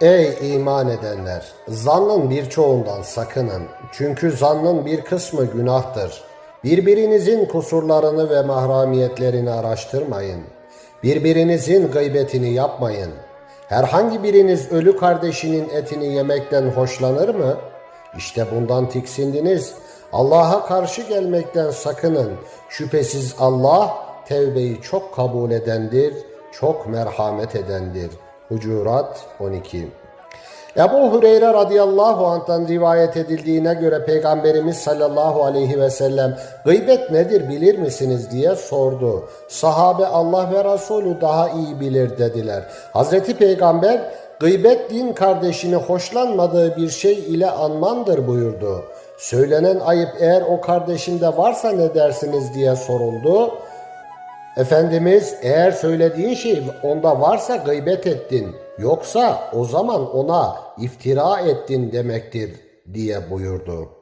Ey iman edenler! Zannın birçoğundan sakının. Çünkü zannın bir kısmı günahtır. Birbirinizin kusurlarını ve mahramiyetlerini araştırmayın. Birbirinizin gıybetini yapmayın. Herhangi biriniz ölü kardeşinin etini yemekten hoşlanır mı? İşte bundan tiksindiniz. Allah'a karşı gelmekten sakının. Şüphesiz Allah tevbeyi çok kabul edendir, çok merhamet edendir. Hucurat 12 Ebu Hureyre radıyallahu anh'tan rivayet edildiğine göre Peygamberimiz sallallahu aleyhi ve sellem gıybet nedir bilir misiniz diye sordu. Sahabe Allah ve Resulü daha iyi bilir dediler. Hazreti Peygamber gıybet din kardeşini hoşlanmadığı bir şey ile anmandır buyurdu. Söylenen ayıp eğer o kardeşinde varsa ne dersiniz diye soruldu. Efendimiz eğer söylediğin şey onda varsa gıybet ettin. Yoksa o zaman ona iftira ettin demektir diye buyurdu.